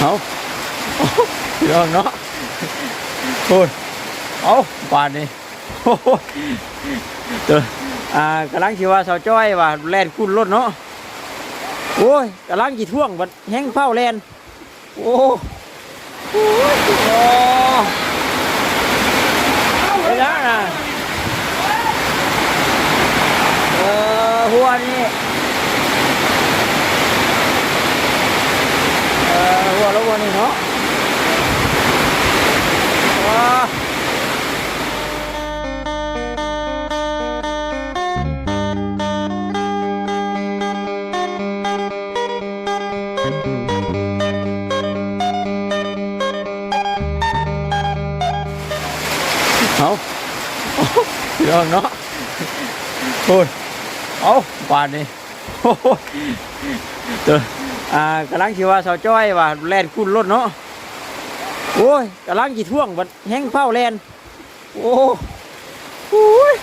เอาพี่น้องเนาะโอ้ยเอาปานนี้เดี๋ยวอ่ากำลังคิดว่าสาวจ้อยว่าแลนคุ้นรถเนาะโอ้ยกำลังจีท่วงบัดแห้งเผาแลนโอ้โอ้ยโอ้ไปแล้วนะเออหัวนี่เออ หัวแล้วหัวนี่เนาะว้าเอาเอาพี่น้องเนาะโอ้ยเอาปานนี้โอ้ยเดี๋ยว อ่ากำลังคิดว่าสาวจ้อยว่าแลนคุ้นรถเนาะโอ้ยกำลังจีท่วงบัดแห้งเผาแลนโอ้โอ้ย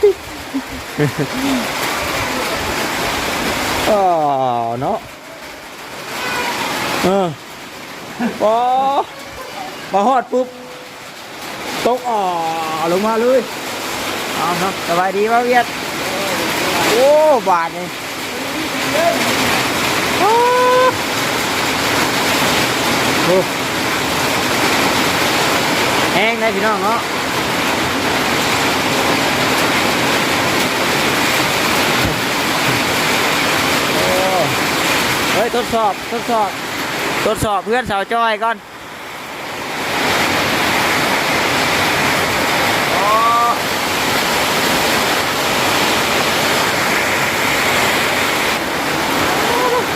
อ๋อเนาะเออพอมาฮอดปุ๊บตกอ่อลงมาเลยเอาครับสบายดีป่ะเวียดโอ้บาทนี่โอ้ แห้งได้พี่น้องเนาะโอ้เฮ้ยทดสอบทดสอบทดสอบเพื่อนสาวจอยก่อน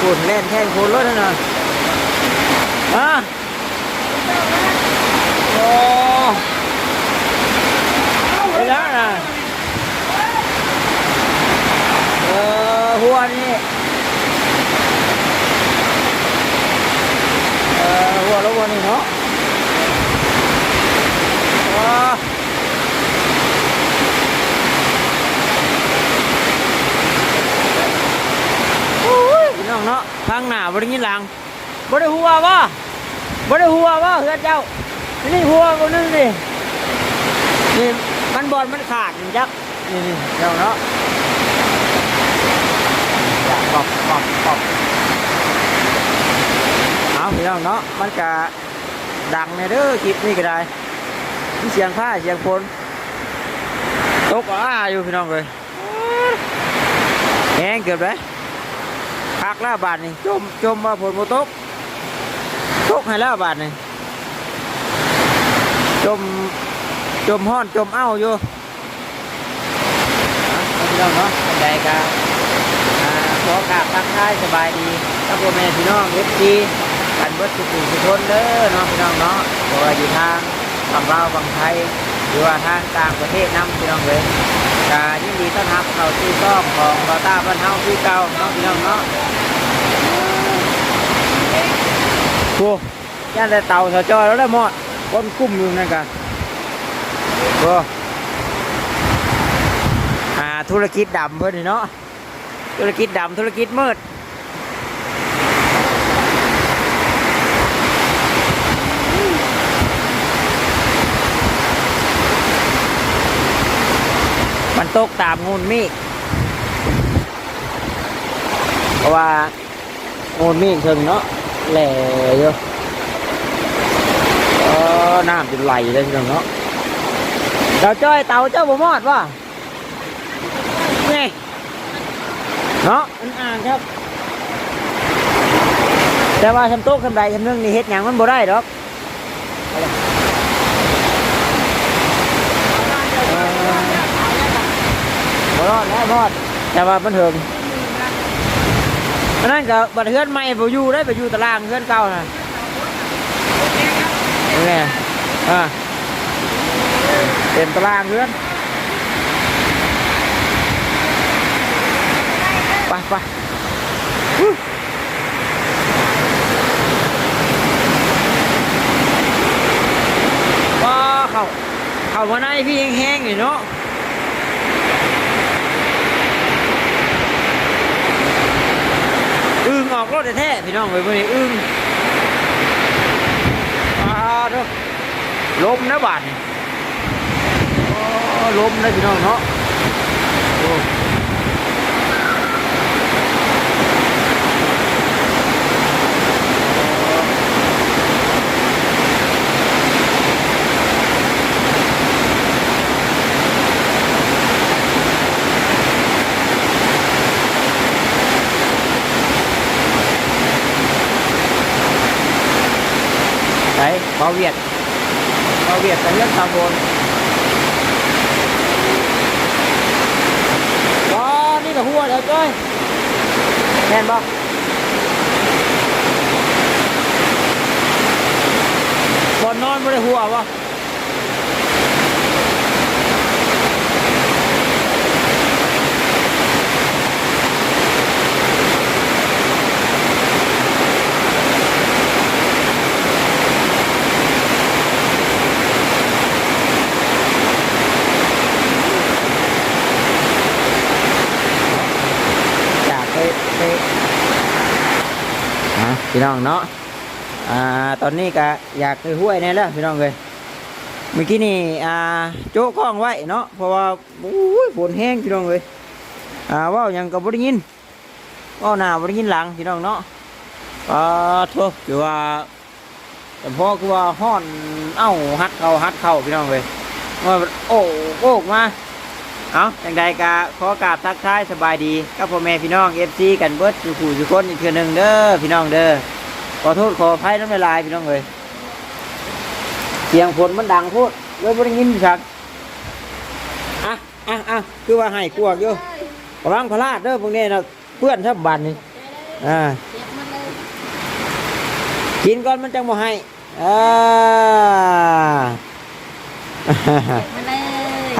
ฝุ่นเล่นแข่งฝุ่นรถนะ มาโอ้ไปแล้วนะเออหัวนี่เออหัวแล้วหัวนี่เนาะว้า โอ้ยพี่น้องเนาะทางหน้าบริงินหลังบริหัววะบริหัววะ เจ้า นี่หัวคนนึงดินี่มันบอลมันขาดนี่จักนี่นี่เจ้าเนาะอยาปอบปอบปอบเอาพี่น้องเนาะมันกะดังในเด้อคลิปนี้ก็ได้มีเสียงผ้าเสียงฝนตกอ้าอยู่พี่น้องเลยแหงเกือบเลยพักแล้วบาทนี่จมจมมาผลโมตกตกให้แล้วบาทนี่ จม จมห้อน จมเอ้าอยู่พี่น้องเนาะเป็นไงกันขอกราบทักทายสบายดีครับพ่อแม่พี่น้องเอฟซีกันเบิดสุขุมสุขนเด้อเนาะพี่น้องเนาะเพราะว่าอยู่ทางฝั่งลาวฝั่งไทย หรือว่าทางต่างประเทศน้ำพี่น้องเลยกายินดีต้อนรับเข้าสู่ซ่องของบาต้าบ้านเฮาคือเก่าเนาะพี่น้องเนาะโอ้ย่านแต่เต่าสะจอยแล้วได้หมด คนกุ้มอยู่นั่นกันโอ้อ่าธุรกิจดำเพื่อนเนาะธุรกิจดำธุรกิจมืดมันตกตามงูมีเพราะว่าโอนมีดเชิงเนาะแหล่อยู่ ออน้ำเป็นไหลเลยเชิงเนาะเต่าจ้อยเต่าเจ้าบ่มอดว่ะนี่เนาะอันอ่างครับ แต่ว่าทำโต๊ะทำใดทำเรื่องนี่เฮ็ดหยังมันบ่ได้ดอกเออบ่รอดแล้วรอดแต่ว่ามันเถิงอันนั้นก็บัดเฮือนใหม่บ่อยู่ได้ไปอยู่ตารางเฮือนเก่าน่ะ นี่ไงอ่าเป็นตารางเฮือนไปไปว้าเขาเขามาในพี่แห้งๆนี่เนาะอึ้งออกรถแท้ๆพี่น้องไปวันนี้อึ้ง ลมนะบาดนี่โอ้ลมนะพี่น้องเนาะโอ้ไปเบาเวียด เวียดแต่เรื่องตาบนก็นี่กับหัวเดี๋ยวจ้อยแม่นบ่บอนนอนไม่ได้หัววะอยากไปไปอะ พี่น้องเนาะอ่าตอนนี้ก็อยากไปห้วยแน่แล้วพี่น้องเลยเมื่อกี้นี่อ่าโจ๊กกล้องไว้เนาะเพราะว่าโอ้ยฝนแห้งพี่น้องเลยอ่าว่ายังกับบริยินว่าหน้าบริยินหลังพี่น้องเนาะอ่าทั่วคือว่าแต่พ่อคือว่าห้อนเอ้าฮัดเขาฮัดเขาพี่น้องเลยว่าโอ้โอ้มา เอาอย่างใดก็ขอกราบทักทายสบายดีกับพ่อแม่พี่น้องเอฟซีกันเบิดอยู่ขู่อยู่คนอีกเทื่อหนึ่งเด้อพี่น้องเด้อขอโทษขออภัยน้ำลายพี่น้องเลยเสียงฝนมันดังพูดเลยบ่ได้ยินชัดอะอะอะคือว่าให้กวอยู่กำลังพลาดเด้อพวกนี้นะเพื่อนทับบันนี่อ่ากินก่อนมันจังบ่ให้อ่า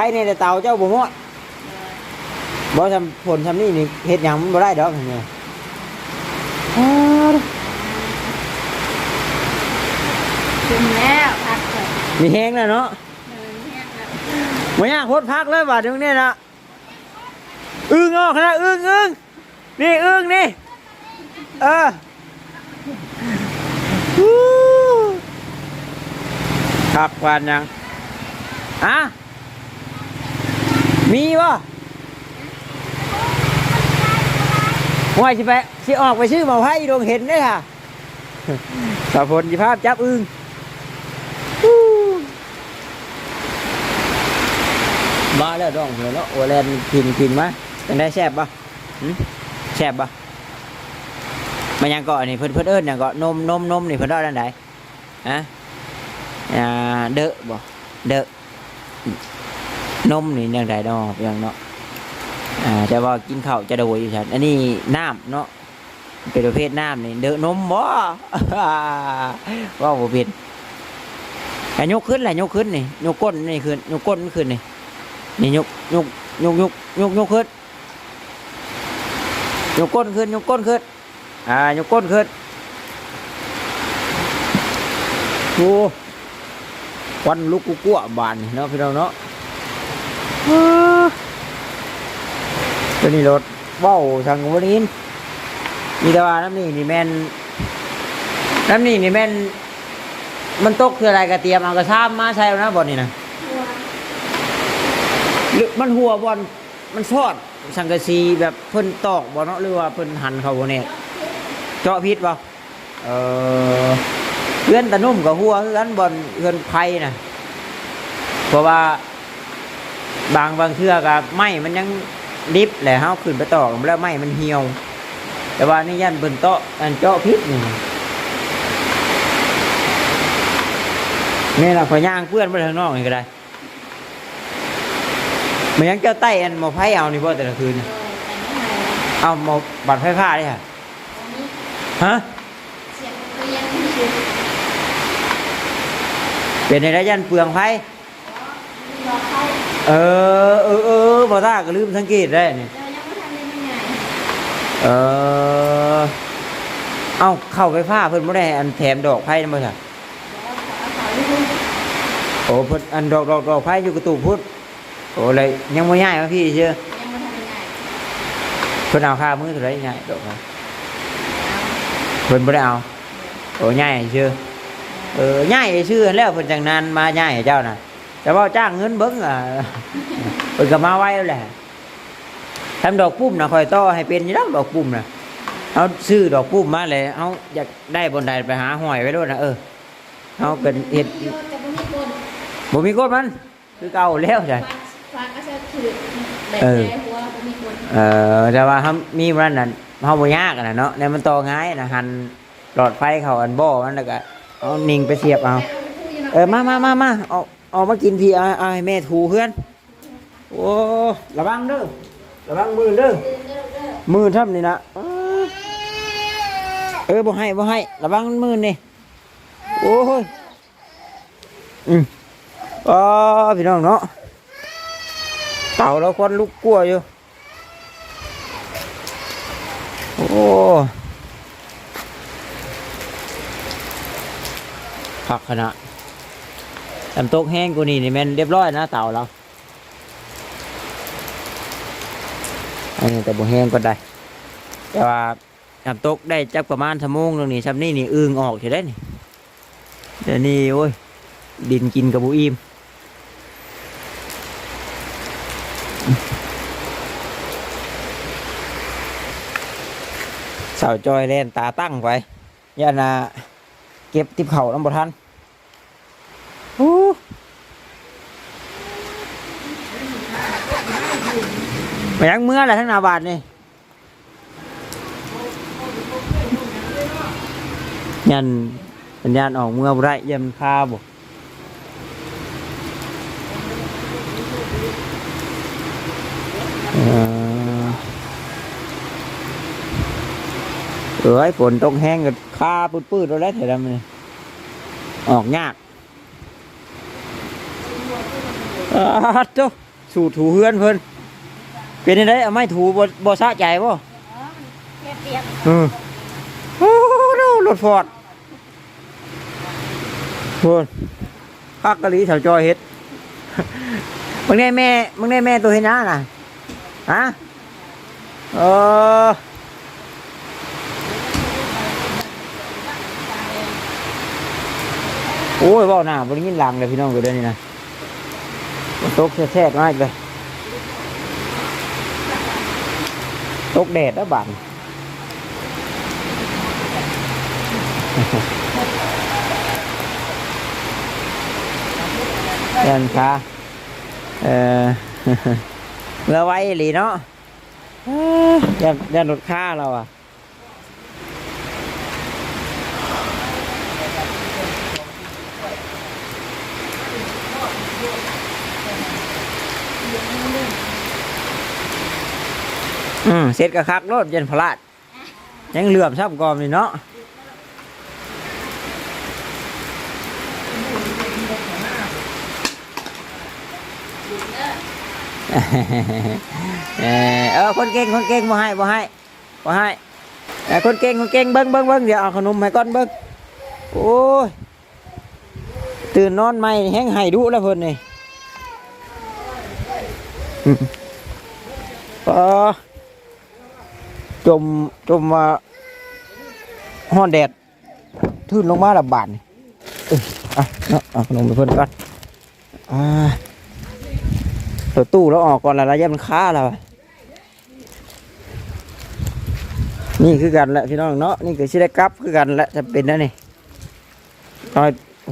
ใครในแต่เตาเจ้าบ่ฮอดบ่ทำผลทำนี่นี่เฮ็ดหยังมันบ่ได้ดอกเนี่ยถึงแล้วพักเถอะมีแห้งแล้วเนาะเดินแห้งแล้วบ่ยากโคตรพักเลยบาดตรงนี้นะอึ้งออกนะอึ้งอึ้งนี่อึ้งนี่เออฮู้ครับวานยังอะ มีบ่ว่าสิไปสิออกไปซื้อหมาไผ่ดวงเห็นได้อค่ะสาผลสิภาพจับอึ้งมาแล้วดองเลยเนาะโอแลนกินกินมาเป็นได้แซ่บปะหึแซ่บปะมันยังเกาะนี่เพิ่นเพิ่นเอิ้นหยังเกาะนมนมนมนี่เพิ่นเอาด้านใดฮะอ่าเดอะบ่เดอะ นมนี่ยังไดดอกยังเนาะอ่าแต่ว่ากินข้าวจะโดยอยู่ฉันอันนี้น้ำเนาะเป็นประเภทน้ำนี่เดอะนมบ่ว่าบ่เป็นอ่ยกขึ้นแหละยกขึ้นนี่ยกก้นนี่ขึ้นยกก้นขึ้นนี่นี่ยกยกยกยกยกยกขึ้นยกก้นขึ้นยกก้นขึ้นอ่ายกก้นขึ้นโอ้ควันลุกกุกั่วบานเนาะพี่น้องเนาะ ตัวนี้รถเว้าวทางวันนี้มีแต่ว่าน้ำนี่นี่แม่นน้ำนี่นี่แม่นมันตกคืออะไรกระเตรียมเอากระซ้ำมาใส่แล้วนะบอลนี่นะหรือมันหัวบอลมันทอดสังกะสีแบบเพิ่นตอกบอลเนาะหรือว่าเพิ่นหันเขาบ่เนี่ยเจาะพิษบ่เออเอื้อนตะนุ่มกับหัวคือกันบอลเอื้อนไผ่น่ะเพราะว่า บางบางเทื่อกับไม้มันยังดิบแหละเฮาขึ้นไปตอกแล้วไม้มันเหี่ยว แต่ว่านี่ยันเบิ่นเตาะอันเจาะพิษนี่นี่ล่ะพอย่างเพื่อนไปทางนอกนี่ก็ได้มันยังเจ้าใต้อันหมอไพ่เอานี่บ่อแต่ละคืนเอน่ะอแต่ไม่ไหวเอาหมอบัตรไฟฟ้าดิค่ะฮะเสียงก็ยังไม่ชุดเป็นในระยันเปลืองไฟมีรอ เข้าเออเออเออบ่ตาก็ลืมสังเกตได้นี่เรายังไม่ทันได้ยังไงเออเอาเข้าไฟฟ้าเพิ่นบ่ได้อันแถมดอกไผ่นำบ่ค่ะเดี๋ยวเราขอเอาเขาที่พุ่งโอ้เพิ่นอันดอกดอกดอกไผ่อยู่กระตูพุทธโอ้เลยยังบ่ย้ายมาพี่เชื่อยังไม่ทันได้ยังไงเพิ่นเอาค่ามือเท่าไหร่ย้ายดอกไม้เพิ่นบ่ได้เอาโอ้ย้ายเชื่อโเออย่ายชื่อแล้วเพิ่นจังนั้นมาย่ายให้เจ้าน่ะ แต่ว่าจ้างเงินเบิ่งอะเพิ่นก็มาไว้แล้วแหละทำดอกปุ่มน่ะคอยต่อให้เป็นอยู่แล้วดอกปุ่มน่ะเอาซื้อดอกปุ่มมาเลยเอาอยากได้บนใดไปหาหอยไว้ด้วยนะเออเอาเป็นเห็ดโยนแต่บ่มีคนบ่มีกฎมัน คือเก่าแล้วจ้ะฟ้าฟ้าก็จะถือแบบเออแย่หัวบ่มีคนเออแต่ว่าเขามีมันนั่นเขาบ่ยากอะนะเนาะเนี่ยมันต่อง่ายนะหันหลอดไฟเขาอันบ่มันแล้วก็เอานิ่งไปเสียบเอา เออมามามามาเอา เอามากินพี่เอาเอาให้แม่ถูเพื่อน โอ้ระวังเด้อระวังมือเด้อมือทำนี่นะเออเออบ่ให้บ่ให้ระวังมือนี่โอ้ยอืมอ๋อพี่น้องเนาะเต่าเราควันลุกกลัวอยู่โอ้ผักขนาด น้ำตกแห้งกูนี่นี่แม่นเรียบร้อยนะเต่าเราอันนี้แต่บ่แห้งก็ได้ แต่ว่าน้ำตกได้จักประมาณชั่วโมงหนึงนี่ชันี่นี่อึงออกอยู่ได้นี่เดี๋ยวนี้โอ้ยดินกินกับบุอิ่มสาวจอยเล่นตาตั้งไว้ย่านาเก็บติบเข่าน้ำบ่ทัน โอ้ ไปยังเมื่อไรทั้งนาบาทนี่ยันสัญญาณออกเมื่อได้ยันคาบ่เออเอ้ยฝนตกแห้งก็คาปืดๆแล้วแหละเถอะมันออกยากอาดเจ้าสูถูเฮือนเพิ่น เป็นยังไงเอาไม่ถูบ่บ่สะใจบ่แค่เปียกอือโอ้โหรถฟอร์ดเพิ่นพักกะหลีแถวจอยเฮ็ดมึงได้แม่มึงได้แม่ตัวเฮ็ดหน้าน่ะฮะเออโอ้ยเว้าหน้าบ่ได้ยินหลังเลยพี่น้องกูเด้อนี่นะมันตกแช่ๆมากเลย ตกแดดแล้วบานเดินค่ะเออเรือไว้หลีเนาะเอ้อยันยันรถค่าเราอะ อืมเสร็จกระคักรถเย็นพลาด ยังเหลื่อมชับกอมนี่เนาะเออคนเก่งคนเก่งบ่ให้บ่ให้บ่ให้เออคนเก่งคนเก่งเบิ้งเบิ้งเบิ้งเดี๋ยวเอาขนมให้ก่อนเบิ้งโอ้ยตื่นนอนใหม่แห้งไห้ดุแล้วเพิ่นนี่อืมเออ จมจมมาห้อนแดดทื่นลงมาละบาทนี่เอ้ยอะเนาะเอาขนมไปเพิ่นก่อนอ่าตัวตู้แล้วออกก่อนละระยะมันค้าแล้วนี่คือกันแหละพี่น้องเนาะนี่คือชิได้กลับคือกันแหละจะเป็นนั่นนี่เอา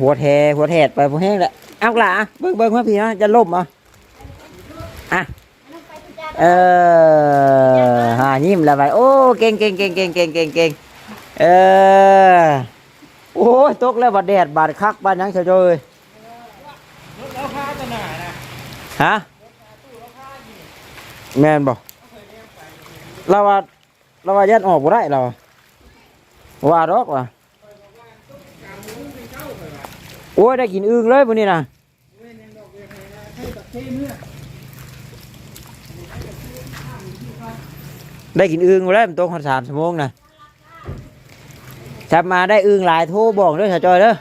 หัวแทหัวแทดไปพวกแห้งแหละเอาละอะเบิ้งเบิ้งมาพี่นะจะล่มอะอะ เออหายิ้มแล้วไปโอ้เก่งเก่งเก่งเก่งเก่งเก่งเก่งเออโอ้ยตกแล้วบาดแดดบาดคักบาดหยังเฉยเลยฮะแม่นบอกเราว่าเราว่ายัดออกบ่ได้เราว่าดอกว่ะโอ้ยได้กินอึ่งเลยพวกนี้นะ ได้กินอึ่งมาแล้วมันตกหอดสามชั่โมงนะจับมาได้อึงหลายทูบอกด้วยชาจอยเด้อ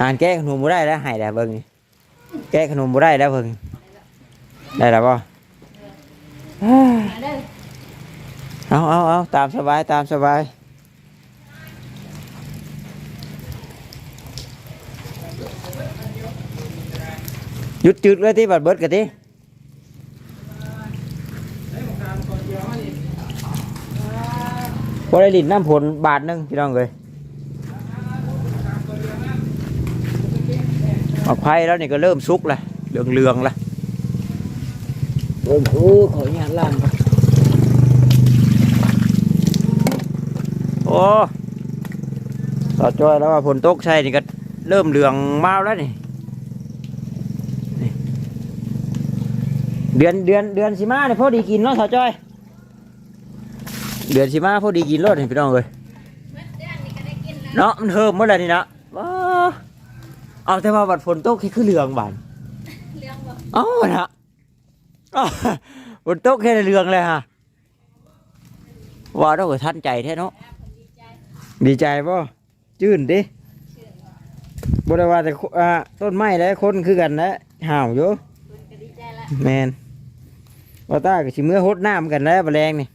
หานแก้ขนมบุได้แล้วหายแล้วเบิ่งแก้ขนมบุได้แล้วเบิ่งได้แล้วป่ะเอาเอาเอาตามสบายตามสบายยุดจุดเลยที่บัดเบิดกันที่ พอได้ลินน้ำผลบาทหนึงพี่น้องเลยออกไผ่แล้วนี่ก็เริ่มสุกแล้วเหลืองเลืองๆแล้วโอ้โหขออนุญาตล่างก่อนโอ้ต่อจอยแล้วว่าผลตกใช่นี่ก็เริ่มเหลืองมาแล้วนี่เดือนเดือนเดือนสิมาเนี่ยพอดีกินเนาะสาวจอย เดือนสิมาพอดีกินรถเห็นพี่น้องเลยเมื่อเดือนนี้ก็ได้กินแล้วเนาะมันเทิมเมื่อไรนี่นะว้าเอาแต่ว่าบัดฝนตกแค่คือเหลืองบานเรื่องบอกเอ้านะอ้าวฝนตกแค่เหลืองเลยฮะว่าเราก็ทันใจแท้เนาะคนดีใจดีใจป่ะจื่นดิบริวาแต่คอ่าต้นไม้และคนคือกันนะห่าวอยู่คนก็ดีใจละแมนว่าตาก็สิเมื่อหดน้ำกันแล้วแมลงนี่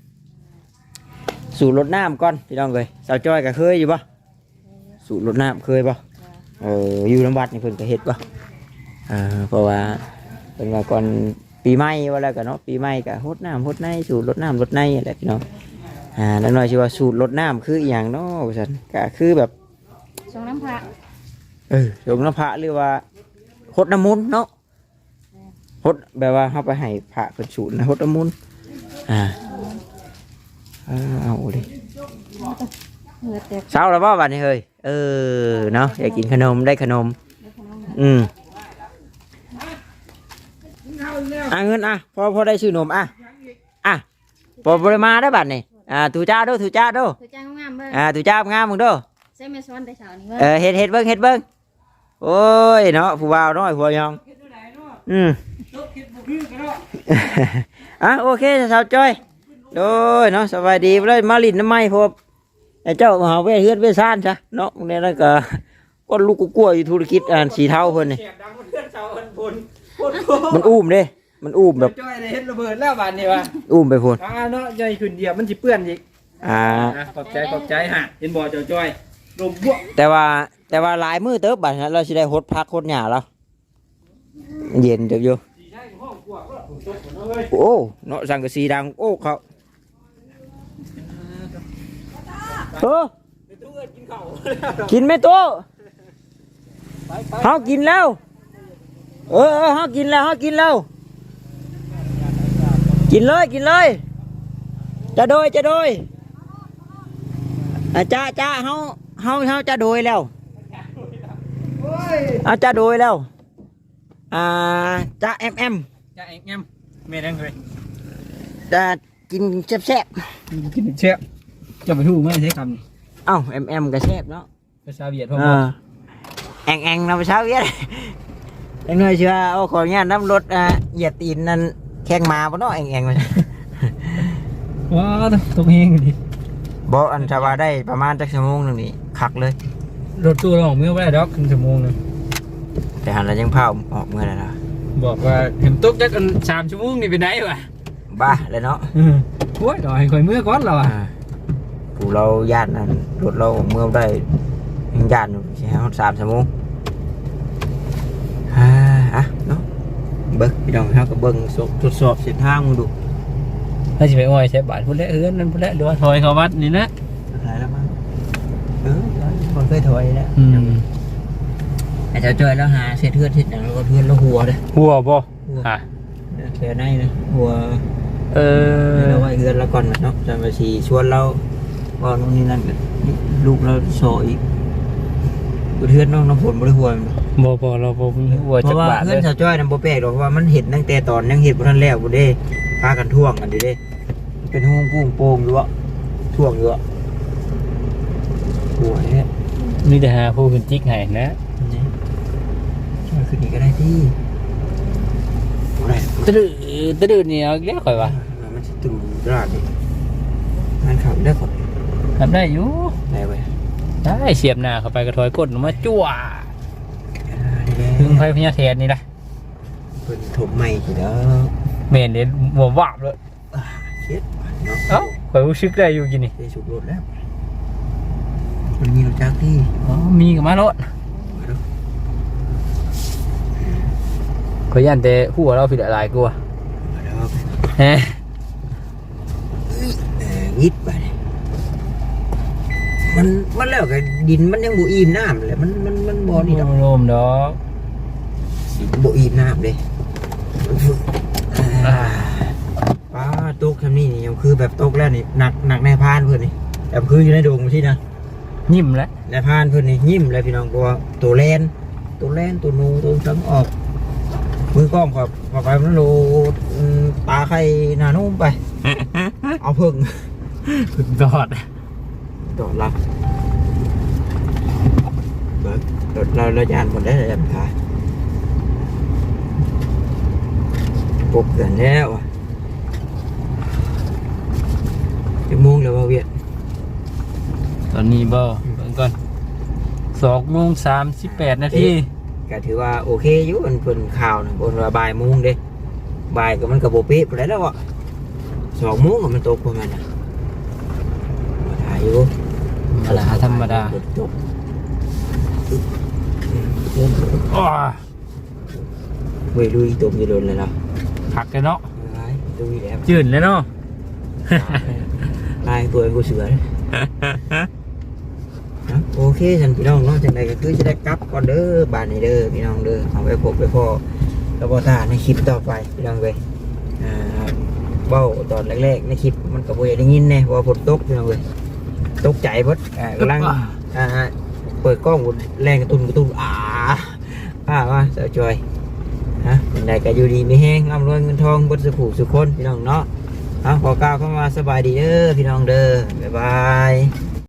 สูตรรดน้ำก่อนพี่น้องเลยสาวจ้อยก็เคยอยู่ปะสูตรรดน้ำเคยปะเอออยู่ลำบัดนี่เพิ่นก็เฮ็ดปะเออเพราะว่าเพิ่นว่าก่อนปีใหม่ว่าแล้วกันเนาะปีใหม่ก็หดน้ำหดในสูตรรดน้ำรดในอะไรพี่น้องอ่าแล้วหน่อยสิว่าสูตรรดน้ำคืออหย่างเนาะว่าซั่นก็คือแบบส่งน้ำพระเออหลวงน้ำพระหรือว่าหดน้ำมนต์เนาะหดแบบว่าเขาไปให้พระเพิ่นสูตรนะหดน้ำมนต์อ่าเออเอาดิเหงื่อแตกเช้าแล้วป่ะวันนี้เฮ้ยเออเนาะอยากกินขนมได้ขนม อืมอะเงินอะพอพอได้ชื่อนมอะอะพอบริมาได้บัตรนี่อ่าถูจ้าเดูถูจ้าเดูคือจ้างงามเบิ่งอ่าถูจ้างามมึงเดูใช่ไหมสวนแต่เช้านี้เบิ่งเออเฮ็ดเฮ็ดเบิ้งเฮ็ดเบิ้งโอ้ยเนาะผู้บ่าวน้อยผัวยองอืมอะโอเคสาวจ้อย โดยเนาะสบายดีเลยมาลินน้ำไม้พบไอ้เจ้ามหาเวทเฮือนเวทซ่านจ้ะเนาะเนี่ยนั่นก็ก้นลูกกูกลัวอยู่ธุรกิจอ่านสีเทาเพิ่นนี่เสียบดังเพื่อนเสาอันบนบนมันอุ้มเด้ มันอุ้มแบบจ้อยเลยเฮ็ดระเบิดแล้วบานนี่วะอุ้มไปพุ่นอ่าเนาะจ้อยขึ้นเดียวมันสิเปื้อนอีกอ่าอะขอบใจขอบใจฮะเห็นบ่เจ้าจ้อยลมบวกแต่ว่าแต่ว่าหลายมือเติบบัดนั้นเราสิได้หดพักหดหญ้าแล้วเย็นจักอยู่สีได้ห้องกวกแล้วผมตกหมดเลยโอ้เนาะสังกะสีดังโอ้เขา เออไปตู้เอิ้นกินข้าวกินไหมตัวไปไปเฮากินแล้วเออเออเฮากินแล้วเฮากินแล้ว กินเลยกินเลย จะโดยจะโดยอาจ้าจ้าเฮาเฮาเฮาจะโดยแล้วโอ้ยเอาจะโดยแล้ว อ่าจ้าแอมแอมจะเอ็งแอมแม่นังเลยจะกินแซ่บกินเชี่ย จะไปทู่ไม่ใช่คำนี่ๆเอ้าแอมแอมก็แซ่บเนาะภาษาเวียดพ่อเออแองแองเราไปเช้าเย็นเอ็งหน่อยเชื่อเอาขออนุญาตน้ำรถอ่าเหยียดตีนนั่นแข้งมาปะเนาะแองแองมันว้าวตกเฮงดิบออันชาวาได้ประมาณจักชั่วโมงหนึ่งนี่คักเลย รถตู้เราออกเมื่อไม่ได้ดอกครึ่งชั่วโมงนึงแต่หันเรายังเผาออกเมื่อไหร่ละบอกว่าเห็นตกจักอันสามชั่วโมงนี่ไปไหนวะบ้าเลยเนาะอืมโอ้ยดอยคอยเมื่อก่อนเราอะอ่า ผู้เราญาตินั่นรถเราเมื่อได้ยังญาติอยู่ใช่ไหมสามชั่วโมงอ่าอะเนาะเบิ้งพี่น้องครับก็เบิ้งสอบทดสอบเส้นทางมึงดูถ้าจะไปอ้อยใช้บาทพุ่นแล้วเออนั่นพุ่นแล้วหรือว่าถอยเขาวัดนี่นะอะไรแล้วมั้งเออคนเคยถอยแล้วอืมไอ้เจ้าจ้อยแล้วหาเศษเทือนเศษหนังแล้วก็เทือนแล้วหัวเลยหัวบ่หัวอะแค่ในนะหัว เออเราไว้เทือนแล้วก่อนเนาะจะมาชีชวนเรา ว่านู่นนี่นั่นกันลูกเราโซอีกกูเทือนน้องน้ำฝนบริหัวมันบ่บ่เราบ่หัวเพจักราะว่าบาทเพื่เลอนยชาวจ้อยนั่นบ่แปลกหรอกเพราะว่ามันเห็นตั้งแต่ตอนยังเห็นบ่ทันแล้วบ่ได้พากันท่วงกันดิเด้เป็นห้องกุ้งโป่งอยู่อะท่วงอยู่อะหัวเนี่ยมีแต่หาผู้เป็นจิกให้นะนี่ช่วยขึ้นอีกก็ได้ที่บ่ได้ ตะดื้อตะดื้อนี่เอาอีกแล้วข่อยว่า มันจะตื่นราดดิงานข่าวได้ก่อน ทำได้อยู่ได้เว้ยได้เสียบหน้าเข้าไปกระถอยกดออกมาจั่วถึถึงงไฟพญาแทนนี่ล่ะเพิ่นถมใหม่ทีเด้อแม่นเด้บ่วาบเลยเช็ดเนาะเอ้าข่อยรู้สึกได้อยู่กินนี่ได้สุกรถแล้วมันมีรถจักรที่อ๋อมีกับมาโลดมาดูขอยยันแต่หัวเราผิดอะไรกลัวเอาเด้อฮะเออยิดไปเนี่ย มันมันแล้วก็ดินมันยังบ่อิ่มน้ำเลยมันมันมันบ่นี่ดอกโรมดอกบ่อิ่มน้ำเลยมันฝึกอ่าป้าตกคำนี้นี่ยังคือแบบตกแล้วนี่หนักหนักในพานเพื่อนนี่แต่คืออยู่ในโดงที่นะยิ้มแล้วในพานเพื่อนนี่ยิ้มเลยพี่น้องตัวตัวแลนตัวแลนตัวนูตัวจังออก มือกล้องขอบขอบไปมันโลอืมตาใครหนานุ่มไป เอาเพิ่งสุดยอด ต่อรับเบิกเราเราจะอ่านหมดได้เลยจำค่ะปกเกินแล้วอะจะม่วงแล้วว่าเวียดตอนนี้บ่เบิ่งก่อนสองโมงสามสิบแปดนาทีก็ถือว่าโอเคอยู่มันเป็นข่าวนะบนว่าบ่ายโมงเด้บ่ายก็มันกับโบเป๊ะไปแล้วอะสองโมงก็มันตกประมาณน่ะมาถ่ายอยู่ ธรรมดาธรรมดาจบเล่นอ้อเว้ยลุยตมจะโดนเลยล่ะหักกันเนาะไอ้ลุยแล้วจืดเลยเนาะลายตัวเองกูเสือเลยนะโอเคฉันพี่น้องเนาะจังใดก็คือจะได้กลับก่อนเด้อบานนี้เด้อพี่น้องเด้อเอาไปพบไปพ่อแล้วบอตาในคลิปต่อไปพี่น้องเว้ยอ่าเบ้าตอนแรกๆในคลิปมันก็บ่อยากได้ยินแน่เพราะว่าฝนตกพี่น้องเว้ย ตกใจเพิ่อ่ากำลังอ่าฮะเปิดกล้องหุ่นแรงกระตุ้นกระตุ้นอ่าป้าว่าเสือจอยฮะเป็นใดก็อยู่ดีไม่แห้งร่ำรวยเงินทองบนสุขสุขคนพี่น้องเนาะเอาขอกล่าวเข้ามาสบายดีเด้อพี่น้องเด้อบ๊ายบาย